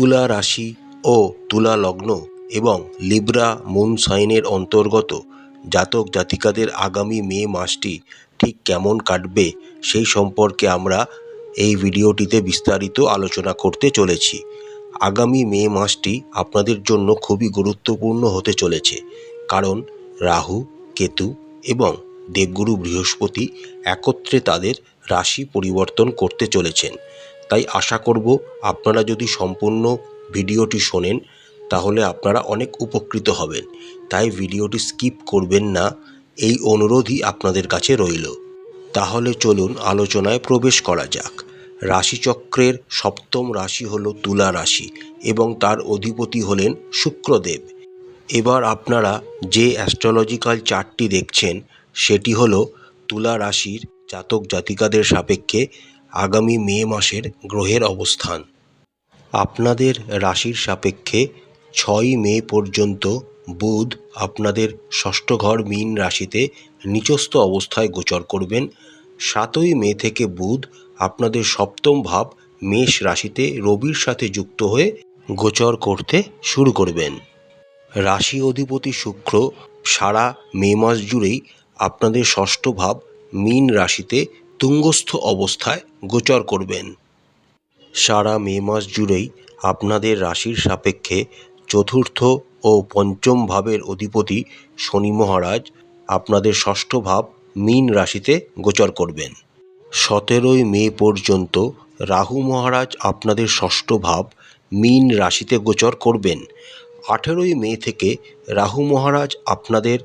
তুলা রাশি ও তুলা লগ্ন এবং লিব্রা মুন সাইনের অন্তর্গত জাতক জাতিকাদের আগামী মে মাসটি ঠিক কেমন কাটবে সেই সম্পর্কে আমরা এই ভিডিওটিতে বিস্তারিত আলোচনা করতে চলেছি। আগামী মে মাসটি আপনাদের জন্য খুবই গুরুত্বপূর্ণ হতে চলেছে কারণ রাহু, কেতু এবং দেবগুরু বৃহস্পতি একত্রে তাদের রাশি পরিবর্তন করতে চলেছেন। তাই আশা করব আপনারা যদি সম্পূর্ণ ভিডিওটি শোনেন, তাহলে আপনারা অনেক উপকৃত হবেন। তাই ভিডিওটি স্কিপ করবেন না, এই অনুরোধই আপনাদের কাছে রইল। তাহলে চলুন আলোচনায় প্রবেশ করা যাক। রাশিচক্রের সপ্তম রাশি হল তুলা রাশি এবং তার অধিপতি হলেন শুক্রদেব। এবার আপনারা যে অ্যাস্ট্রোলজিক্যাল চার্টটি দেখছেন, সেটি হল তুলা রাশির জাতক জাতিকাদের সাপেক্ষে আগামী মে মাসের গ্রহের অবস্থান। আপনাদের রাশির সাপেক্ষে ছয়ই মে পর্যন্ত বুধ আপনাদের ষষ্ঠ ঘর মীন রাশিতে নিচস্থ অবস্থায় গোচর করবেন। সাতই মে থেকে বুধ আপনাদের সপ্তম ভাব মেষ রাশিতে রবির সাথে যুক্ত হয়ে গোচর করতে শুরু করবেন। রাশি অধিপতি শুক্র সারা মে মাস জুড়েই আপনাদের ষষ্ঠ ভাব মীন রাশিতে তুঙ্গস্থ অবস্থায় গোচর করবেন। সারা মে মাস জুড়েই আপনাদের রাশির সাপেক্ষে চতুর্থ ও পঞ্চম ভাবের অধিপতি শনি মহারাজ আপনাদের ষষ্ঠ ভাব মীন রাশিতে গোচর করবেন। সতেরোই মে পর্যন্ত রাহু মহারাজ আপনাদের ষষ্ঠ ভাব মীন রাশিতে গোচর করবেন। আঠেরোই মে থেকে রাহু মহারাজ আপনাদের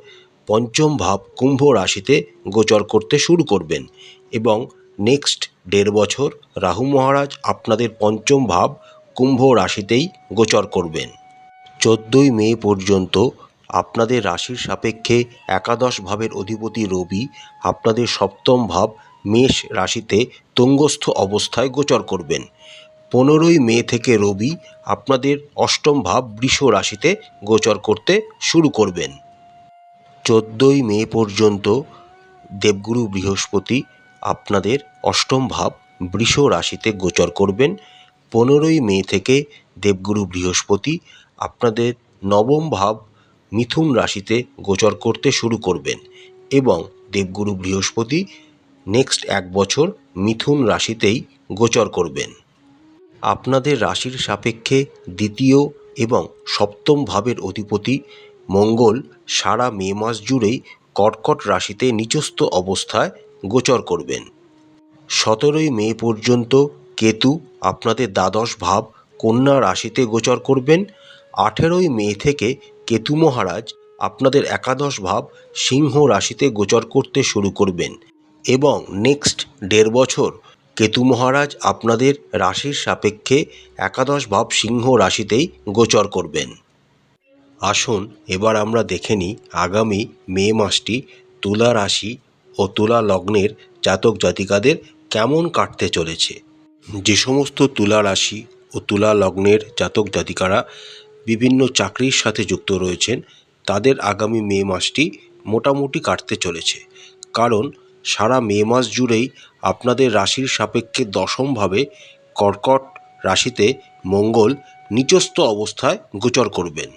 পঞ্চম ভাব কুম্ভ রাশিতে গোচর করতে শুরু করবেন এবং নেক্সট দেড় বছর রাহু মহারাজ আপনাদের পঞ্চম ভাব কুম্ভ রাশিতেই গোচর করবেন। চোদ্দোই মে পর্যন্ত আপনাদের রাশির সাপেক্ষে একাদশ ভাবের অধিপতি রবি আপনাদের সপ্তম ভাব মেষ রাশিতে তুঙ্গস্থ অবস্থায় গোচর করবেন। পনেরোই মে থেকে রবি আপনাদের অষ্টম ভাব বৃষ রাশিতে গোচর করতে শুরু করবেন। চোদ্দোই মে পর্যন্ত দেবগুরু বৃহস্পতি আপনাদের অষ্টম ভাব বৃষ রাশিতে গোচর করবেন। পনেরোই মে থেকে দেবগুরু বৃহস্পতি আপনাদের নবম ভাব মিথুন রাশিতে গোচর করতে শুরু করবেন এবং দেবগুরু বৃহস্পতি নেক্সট এক বছর মিথুন রাশিতেই গোচর করবেন। আপনাদের রাশির সাপেক্ষে দ্বিতীয় এবং সপ্তম ভাবের অধিপতি মঙ্গল সারা মে মাস জুড়েই কর্কট রাশিতে নিচস্থ অবস্থায় গোচর করবেন। সতেরোই মে পর্যন্ত কেতু আপনাদের দ্বাদশ ভাব কন্যা রাশিতে গোচর করবেন। আঠেরোই মে থেকে কেতু মহারাজ আপনাদের একাদশ ভাব সিংহ রাশিতে গোচর করতে শুরু করবেন এবং নেক্সট দেড় বছর কেতু মহারাজ আপনাদের রাশির সাপেক্ষে একাদশ ভাব সিংহ রাশিতেই গোচর করবেন। আসুন, এবার আমরা দেখে নিই আগামী মে মাসটি তুলা রাশি ও তুলা লগ্নের জাতক জাতিকাদের কেমন কাটতে চলেছে। যে সমস্ত তুলা রাশি ও তুলা লগ্নের জাতক জাতিকারা বিভিন্ন চাকরির সাথে যুক্ত রয়েছেন, তাদের আগামী মে মাসটি মোটামুটি কাটতে চলেছে। কারণ সারা মে মাস জুড়েই আপনাদের রাশির সাপেক্ষে দশমভাবে কর্কট রাশিতে মঙ্গল নিচস্থ অবস্থায় গোচর করবেন।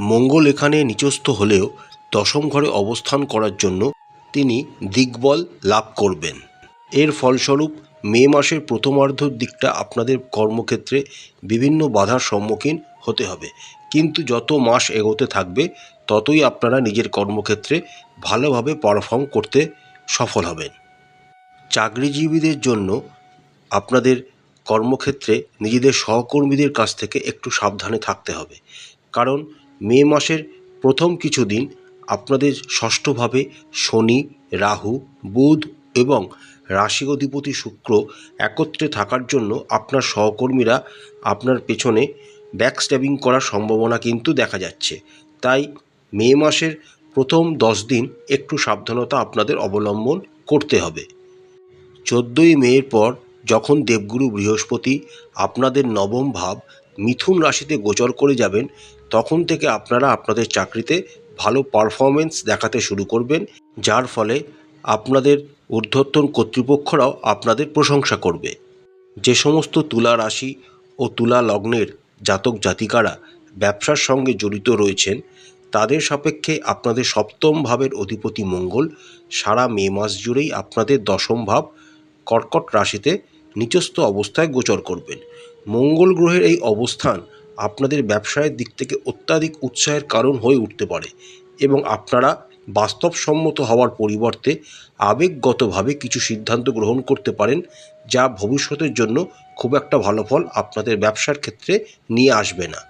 মঙ্গল এখানে নিচস্থ হলেও দশম ঘরে অবস্থান করার জন্য তিনি দিগ্বল লাভ করবেন। এর ফলস্বরূপ মে মাসের প্রথমার্ধর দিকটা আপনাদের কর্মক্ষেত্রে বিভিন্ন বাধার সম্মুখীন হতে হবে। কিন্তু যত মাস এগোতে থাকবে, ততই আপনারা নিজের কর্মক্ষেত্রে ভালোভাবে পারফর্ম করতে সফল হবেন। চাকরিজীবীদের জন্য আপনাদের কর্মক্ষেত্রে নিজেদের সহকর্মীদের কাছ থেকে একটু সাবধানে থাকতে হবে। কারণ মে মাসের প্রথম কিছু দিন আপনাদের ষষ্ঠভাবে শনি, রাহু, বুধ এবং রাশি অধিপতি শুক্র একত্রে থাকার জন্য আপনার সহকর্মীরা আপনার পেছনে ব্যাকস্ট্যাবিং করার সম্ভাবনা কিন্তু দেখা যাচ্ছে। তাই মে মাসের প্রথম দশ দিন একটু সাবধানতা আপনাদের অবলম্বন করতে হবে। চোদ্দোই মের পর যখন দেবগুরু বৃহস্পতি আপনাদের নবম ভাব মিথুন রাশিতে গোচর করে যাবেন তখন থেকে আপনারা আপনাদের চাকরিতে ভালো পারফরমেন্স দেখাতে শুরু করবেন, যার ফলে আপনাদের ঊর্ধ্বতন কর্তৃপক্ষরাও আপনাদের প্রশংসা করবে। যে সমস্ত তুলা রাশি ও তুলা লগ্নের জাতক জাতিকারা ব্যবসার সঙ্গে জড়িত রয়েছেন, তাদের সাপেক্ষে আপনাদের সপ্তম ভাবের অধিপতি মঙ্গল সারা মে মাস জুড়েই আপনাদের দশম ভাব কর্কট রাশিতে নিচস্থ অবস্থায় গোচর করবেন। মঙ্গল গ্রহের এই অবস্থান আপনাদের ব্যবসায়ের দিক থেকে অত্যাধিক উৎসাহের কারণ হয়ে উঠতে পারে এবং আপনারা বাস্তবসম্মত হওয়ার পরিবর্তে আবেগগতভাবে কিছু সিদ্ধান্ত গ্রহণ করতে পারেন যা ভবিষ্যতের জন্য খুব একটা ভালো ফল আপনাদের ব্যবসার ক্ষেত্রে নিয়ে আসবে না।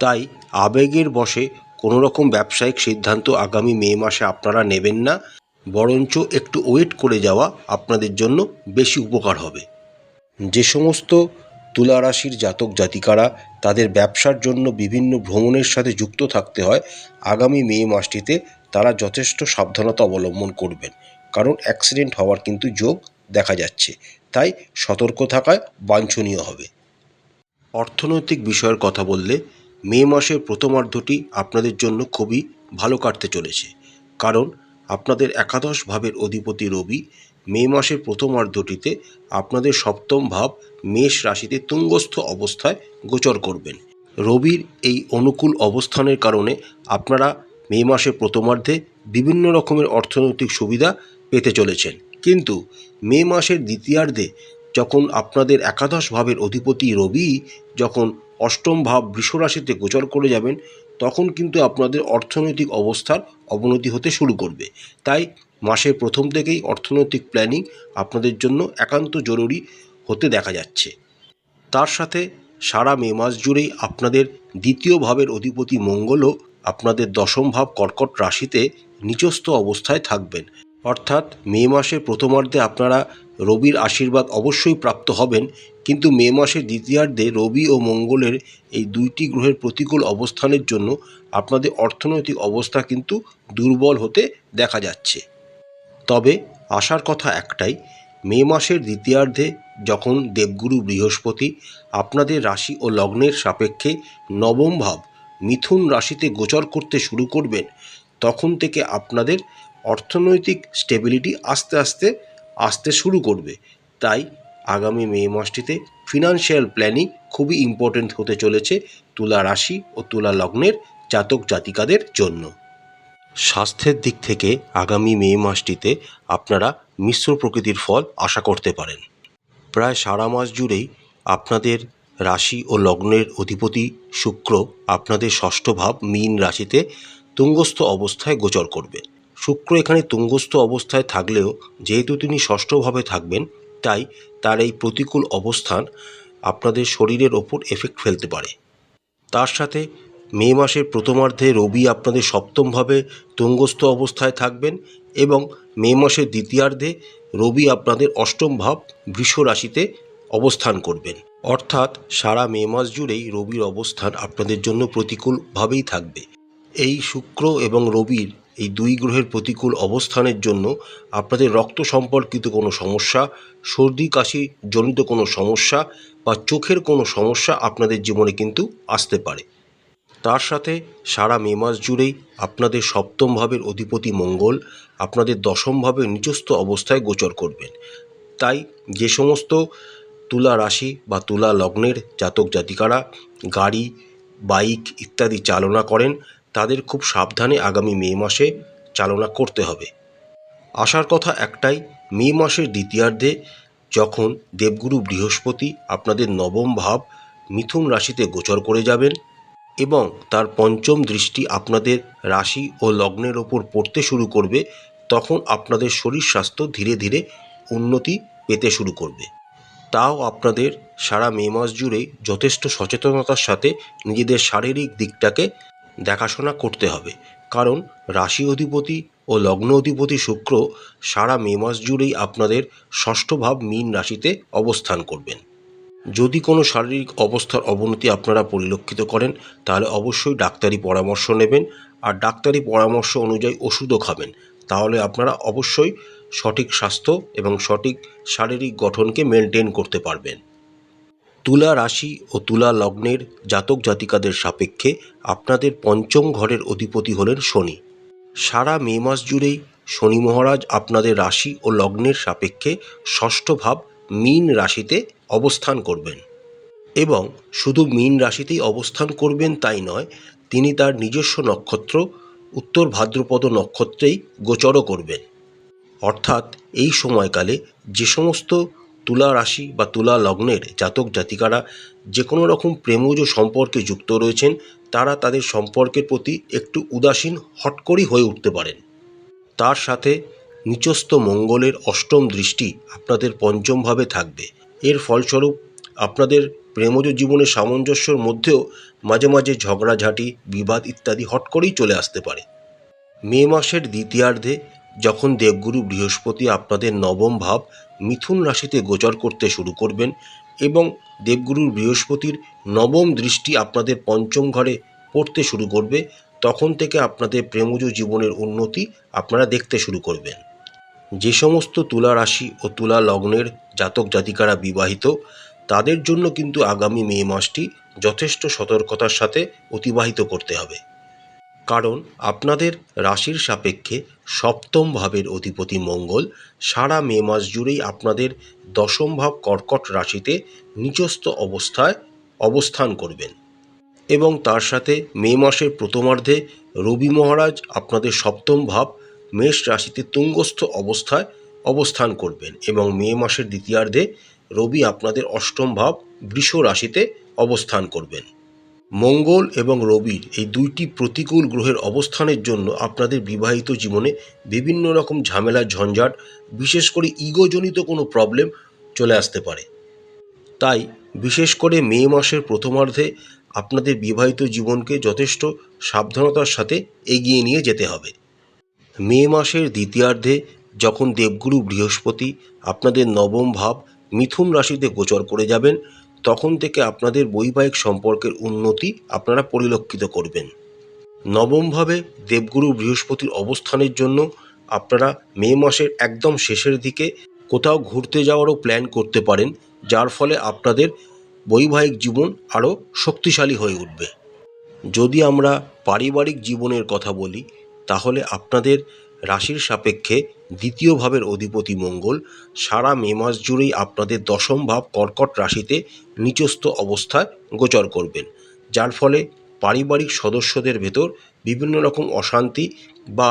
তাই আবেগের বশে কোনো রকম ব্যবসায়িক সিদ্ধান্ত আগামী মে মাসে আপনারা নেবেন না, বরঞ্চ একটু ওয়েট করে যাওয়া আপনাদের জন্য বেশি উপকার হবে। যে সমস্ত তুলা রাশির জাতক জাতিকারা তাদের ব্যবসার জন্য বিভিন্ন ভ্রমণের সাথে যুক্ত থাকতে হয়। আগামী মে মাসটিতে তারা যথেষ্ট সাবধানতা অবলম্বন করবেন। কারণ অ্যাক্সিডেন্ট হওয়ার কিন্তু যোগ দেখা যাচ্ছে। তাই সতর্ক থাকায় বাঞ্ছনীয় হবে। অর্থনৈতিক বিষয়ের কথা বললে মে মাসের প্রথমার্ধটি আপনাদের জন্য খুবই ভালো কাটতে চলেছে। কারণ আপনাদের একাদশ ভাবের অধিপতি রবি মে মাসের প্রথমার্ধটিতে আপনাদের সপ্তম ভাব মেষ রাশিতে তুঙ্গস্থ অবস্থায় গোচর করবেন। রবির এই অনুকূল অবস্থানের কারণে আপনারা মে মাসের প্রথমার্ধে বিভিন্ন রকমের অর্থনৈতিক সুবিধা পেতে চলেছেন। কিন্তু মে মাসের দ্বিতীয়ার্ধে যখন আপনাদের একাদশ ভাবের অধিপতি রবি যখন অষ্টম ভাব বৃষরাশিতে গোচর করে যাবেন, তখন কিন্তু আপনাদের অর্থনৈতিক অবস্থার অবনতি হতে শুরু করবে। তাই মাসের প্রথম থেকেই অর্থনৈতিক প্ল্যানিং আপনাদের জন্য একান্ত জরুরি হতে দেখা যাচ্ছে। তার সাথে সারা মে মাস জুড়েই আপনাদের দ্বিতীয় ভাবের অধিপতি মঙ্গলও আপনাদের দশম ভাব কর্কট রাশিতে নিচস্থ অবস্থায় থাকবেন। অর্থাৎ মে মাসের প্রথমার্ধে আপনারা রবির আশীর্বাদ অবশ্যই প্রাপ্ত হবেন, কিন্তু মে মাসের দ্বিতীয়ার্ধে রবি ও মঙ্গলের এই দুইটি গ্রহের প্রতিকূল অবস্থানের জন্য আপনাদের অর্থনৈতিক অবস্থা কিন্তু দুর্বল হতে দেখা যাচ্ছে। তবে আশার কথা একটাই, মে মাসের দ্বিতীয়ার্ধে যখন দেবগুরু বৃহস্পতি আপনাদের রাশি ও লগ্নের সাপেক্ষে নবম ভাব মিথুন রাশিতে গোচর করতে শুরু করবেন, তখন থেকে আপনাদের অর্থনৈতিক স্টেবিলিটি আস্তে আস্তে আসতে শুরু করবে। তাই আগামী মে মাসটিতে ফিনান্সিয়াল প্ল্যানিং খুবই ইম্পর্টেন্ট হতে চলেছে তুলা রাশি ও তুলা লগ্নের জাতক জাতিকাদের জন্য। স্বাস্থ্যের দিক থেকে আগামী মে মাসটিতে আপনারা মিশ্র প্রকৃতির ফল আশা করতে পারেন। প্রায় সারা মাস জুড়েই আপনাদের রাশি ও লগ্নের অধিপতি শুক্র আপনাদের ষষ্ঠ ভাব মীন রাশিতে তুঙ্গস্থ অবস্থায় গোচর করবে। শুক্র এখানে তুঙ্গস্থ অবস্থায় থাকলেও যেহেতু তিনি ষষ্ঠভাবে থাকবেন, তাই তার এই প্রতিকূল অবস্থান আপনাদের শরীরের ওপর এফেক্ট ফেলতে পারে। তার সাথে মে মাসের প্রথমার্ধে রবি আপনাদের সপ্তমভাবে তুঙ্গস্থ অবস্থায় থাকবেন এবং মে মাসের দ্বিতীয়ার্ধে রবি আপনাদের অষ্টম ভাব বৃষ রাশিতে অবস্থান করবেন। অর্থাৎ সারা মে মাস জুড়েই রবির অবস্থান আপনাদের জন্য প্রতিকূলভাবেই থাকবে। এই শুক্র এবং রবির এই দুই গ্রহের প্রতিকূল অবস্থানের জন্য আপনাদের রক্ত সম্পর্কিত কোনো সমস্যা, সর্দি, কাশি জনিত কোনো সমস্যা বা চোখের কোনো সমস্যা আপনাদের জীবনে কিন্তু আসতে পারে। তার সাথে সারা মে মাস জুড়েই আপনাদের সপ্তম ভাবের অধিপতি মঙ্গল আপনাদের দশম ভাবে নিচস্থ অবস্থায় গোচর করবেন। তাই যে সমস্ত তুলা রাশি বা তুলা লগ্নের জাতক জাতিকারা গাড়ি, বাইক ইত্যাদি চালনা করেন, তাদের খুব সাবধানে আগামী মে মাসে চালনা করতে হবে। আসার কথা একটাই, মে মাসের দ্বিতীয়ার্ধে যখন দেবগুরু বৃহস্পতি আপনাদের নবম ভাব মিথুন রাশিতে গোচর করে যাবেন এবং তার পঞ্চম দৃষ্টি আপনাদের রাশি ও লগ্নের ওপর পড়তে শুরু করবে, তখন আপনাদের শরীর স্বাস্থ্য ধীরে ধীরে উন্নতি পেতে শুরু করবে। তাও আপনাদের সারা মে মাস জুড়েই যথেষ্ট সচেতনতার সাথে নিজেদের শারীরিক দিকটাকে দেখাশোনা করতে হবে। কারণ রাশি অধিপতি ও লগ্ন অধিপতি শুক্র সারা মে মাস জুড়েই আপনাদের ষষ্ঠ ভাব মীন রাশিতে অবস্থান করবেন। যদি কোনো শারীরিক অবস্থার অবনতি আপনারা পরিলক্ষিত করেন, তাহলে অবশ্যই ডাক্তারি পরামর্শ নেবেন। আর ডাক্তারি পরামর্শ অনুযায়ী ওষুধও খাবেন। তাহলে আপনারা অবশ্যই সঠিক স্বাস্থ্য এবং সঠিক শারীরিক গঠনকে মেনটেন করতে পারবেন। তুলা রাশি ও তুলা লগ্নের জাতক জাতিকাদের সাপেক্ষে আপনাদের পঞ্চম ঘরের অধিপতি হলেন শনি। সারা মে মাস জুড়েই শনি মহারাজ আপনাদের রাশি ও লগ্নের সাপেক্ষে ষষ্ঠ ভাব মীন রাশিতে অবস্থান করবেন। এবং শুধু মীন রাশিতেই অবস্থান করবেন তাই নয়, তিনি তার নিজস্ব নক্ষত্র, উত্তর ভাদ্রপদ নক্ষত্রেই গোচরও করবেন। অর্থাৎ এই সময়কালে যে সমস্ত তুলা রাশি বা তুলা লগ্নের জাতক জাতিকারা যে কোনো রকম প্রেমজ সম্পর্কে যুক্ত রয়েছেন, তারা তাদের সম্পর্কের প্রতি একটু উদাসীন হট করেই হয়ে উঠতে পারেন। তার সাথে নিচস্থ মঙ্গলের অষ্টম দৃষ্টি আপনাদের পঞ্চমভাবে থাকবে। এর ফলস্বরূপ আপনাদের প্রেমজ জীবনের সামঞ্জস্যর মধ্যেও মাঝে মাঝে ঝগড়াঝাঁটি, বিবাদ ইত্যাদি হট করেই চলে আসতে পারে। মে মাসের দ্বিতীয়ার্ধে যখন দেবগুরু বৃহস্পতি আপনাদের নবম ভাব মিথুন রাশিতে গোচর করতে শুরু করবেন এবং দেবগুরু বৃহস্পতির নবম দৃষ্টি আপনাদের পঞ্চম ঘরে পড়তে শুরু করবে, তখন থেকে আপনাদের প্রেমজ জীবনের উন্নতি আপনারা দেখতে শুরু করবেন। যে সমস্ত তুলা রাশি ও তুলা লগ্নের জাতক জাতিকারা বিবাহিত, তাদের জন্য কিন্তু আগামী মে মাসটি যথেষ্ট সতর্কতার সাথে অতিবাহিত করতে হবে। কারণ আপনাদের রাশির সাপেক্ষে সপ্তম ভাবের অধিপতি মঙ্গল সারা মে মাস জুড়েই আপনাদের দশম ভাব কর্কট রাশিতে নিচস্থ অবস্থায় অবস্থান করবেন। এবং তার সাথে মে মাসের প্রথমার্ধে রবি মহারাজ আপনাদের সপ্তম ভাব মেষ রাশিতে তুঙ্গস্থ অবস্থায় অবস্থান করবেন এবং মে মাসের দ্বিতীয়ার্ধে রবি আপনাদের অষ্টম ভাব বৃষ রাশিতে অবস্থান করবেন। মঙ্গল এবং রবির এই দুইটি প্রতিকূল গ্রহের অবস্থানের জন্য আপনাদের বিবাহিত জীবনে বিভিন্ন রকম ঝামেলা, ঝঞ্ঝাট, বিশেষ করে ইগোজনিত কোনো প্রবলেম চলে আসতে পারে। তাই বিশেষ করে মে মাসের প্রথমার্ধে আপনাদের বিবাহিত জীবনকে যথেষ্ট সাবধানতার সাথে এগিয়ে নিয়ে যেতে হবে। মে মাসের দ্বিতীয়ার্ধে যখন দেবগুরু বৃহস্পতি আপনাদের নবম ভাব মিথুন রাশিতে গোচর করে যাবেন, তখন থেকে আপনাদের বৈবাহিক সম্পর্কের উন্নতি আপনারা পরিলক্ষিত করবেন। নবমভাবে দেবগুরু বৃহস্পতির অবস্থানের জন্য আপনারা মে মাসের একদম শেষের দিকে কোথাও ঘুরতে যাওয়ারও প্ল্যান করতে পারেন, যার ফলে আপনাদের বৈবাহিক জীবন আরও শক্তিশালী হয়ে উঠবে। যদি আমরা পারিবারিক জীবনের কথা বলি তাহলে আপনাদের রাশির সাপেক্ষে দ্বিতীয় ভাবের অধিপতি মঙ্গল সারা মে মাস জুড়েই আপনাদের দশম ভাব কর্কট রাশিতে নিচস্থ অবস্থায় গোচর করবেন। যার ফলে পারিবারিক সদস্যদের ভেতর বিভিন্ন রকম অশান্তি বা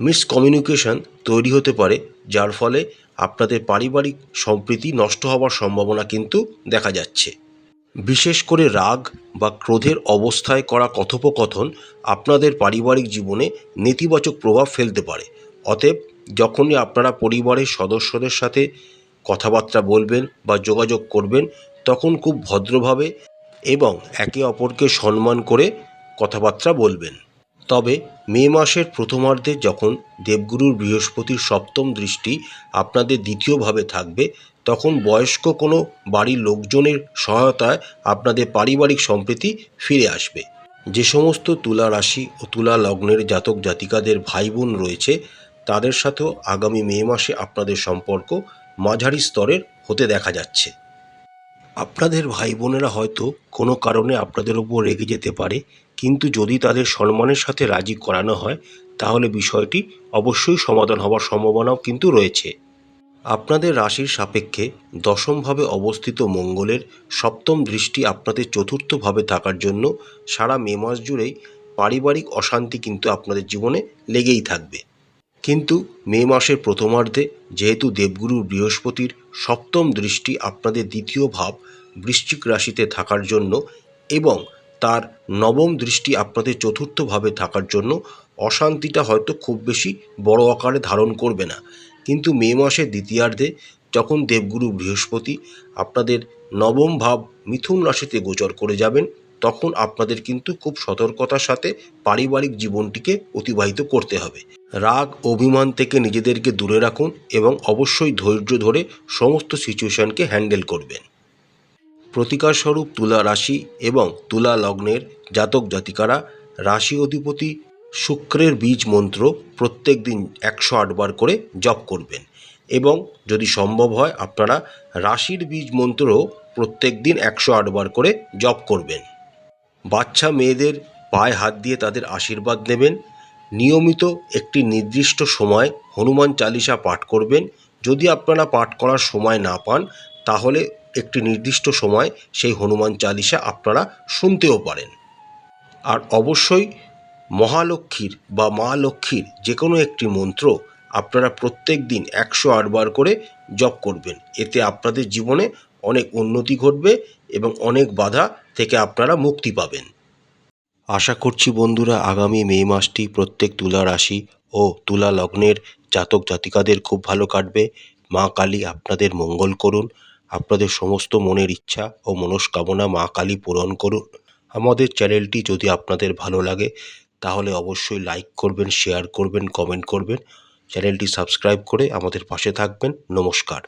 মিসকমিউনিকেশন তৈরি হতে পারে, যার ফলে আপনাদের পারিবারিক সম্প্রীতি নষ্ট হওয়ার সম্ভাবনা কিন্তু দেখা যাচ্ছে। বিশেষ করে রাগ বা ক্রোধের অবস্থায় করা কথোপকথন আপনাদের পারিবারিক জীবনে নেতিবাচক প্রভাব ফেলতে পারে। অতএব, যখনই আপনারা পরিবারের সদস্যদের সাথে কথাবার্তা বলবেন বা যোগাযোগ করবেন, তখন খুব ভদ্রভাবে এবং একে অপরকে সম্মান করে কথাবার্তা বলবেন। তবে, মে মাসের প্রথমার্ধে যখন দেবগুরুর বৃহস্পতির সপ্তম দৃষ্টি আপনাদের দ্বিতীয়ভাবে থাকবে তখন বয়স্ক কোনো বাড়ির লোকজনের সহায়তায় আপনাদের পারিবারিক সম্প্রীতি ফিরে আসবে। যে সমস্ত তুলা রাশি ও তুলা লগ্নের জাতক জাতিকাদের ভাই বোন রয়েছে, তাদের সাথেও আগামী মে মাসে আপনাদের সম্পর্ক মাঝারি স্তরের হতে দেখা যাচ্ছে। আপনাদের ভাই বোনেরা হয়তো কোনো কারণে আপনাদের উপর রেগে যেতে পারে, কিন্তু যদি তাদের সম্মানের সাথে রাজি করানো হয়, তাহলে বিষয়টি অবশ্যই সমাধান হওয়ার সম্ভাবনাও কিন্তু রয়েছে। আপনাদের রাশির সাপেক্ষে দশমভাবে অবস্থিত মঙ্গলের সপ্তম দৃষ্টি আপনাদের চতুর্থভাবে থাকার জন্য সারা মে মাস জুড়েই পারিবারিক অশান্তি কিন্তু আপনাদের জীবনে লেগেই থাকবে। কিন্তু মে মাসের প্রথমার্ধে যেহেতু দেবগুরু বৃহস্পতির সপ্তম দৃষ্টি আপনাদের দ্বিতীয় ভাব বৃশ্চিক রাশিতে থাকার জন্য এবং তার নবম দৃষ্টি আপনাদের চতুর্থভাবে থাকার জন্য অশান্তিটা হয়তো খুব বেশি বড় আকারে ধারণ করবে না। কিন্তু মে মাসের দ্বিতীয়ার্ধে যখন দেবগুরু বৃহস্পতি আপনাদের নবম ভাব মিথুন রাশিতে গোচর করে যাবেন, তখন আপনাদের কিন্তু খুব সতর্কতার সাথে পারিবারিক জীবনটিকে অতিবাহিত করতে হবে। রাগ, অভিমান থেকে নিজেদেরকে দূরে রাখুন এবং অবশ্যই ধৈর্য ধরে সমস্ত সিচুয়েশনকে হ্যান্ডেল করবেন। প্রতিকারস্বরূপ তুলা রাশি এবং তুলা লগ্নের জাতক জাতিকারা রাশি অধিপতি শুক্রের বীজ মন্ত্র প্রত্যেক দিন একশো আটবার করে জপ করবেন। এবং যদি সম্ভব হয়, আপনারা রাশির বীজ মন্ত্রও প্রত্যেক দিন একশো আটবার করে জপ করবেন। বাচ্চা মেয়েদের পায়ে হাত দিয়ে তাদের আশীর্বাদ নেবেন। নিয়মিত একটি নির্দিষ্ট সময় হনুমান চালিসা পাঠ করবেন। যদি আপনারা পাঠ করার সময় না পান, তাহলে একটি নির্দিষ্ট সময় সেই হনুমান চালিসা আপনারা শুনতেও পারেন। আর অবশ্যই মহালক্ষ্মীর বা মা লক্ষ্মীর যে কোনো একটি মন্ত্র আপনারা প্রত্যেক দিন একশো আটবার করে জপ করবেন। এতে আপনাদের জীবনে অনেক উন্নতি ঘটবে এবং অনেক বাধা থেকে আপনারা মুক্তি পাবেন। আশা করছি বন্ধুরা আগামী মে মাসটি প্রত্যেক তুলা রাশি ও তুলা লগ্নের জাতক জাতিকাদের খুব ভালো কাটবে। মা কালী আপনাদের মঙ্গল করুন। আপনাদের সমস্ত মনের ইচ্ছা ও মনস্কামনা মা কালী পূরণ করুন। আমাদের চ্যানেলটি যদি আপনাদের ভালো লাগে তাহলে অবশ্যই লাইক করবেন শেয়ার করবেন কমেন্ট করবেন। চ্যানেলটি সাবস্ক্রাইব করে আমাদের পাশে থাকবেন। নমস্কার।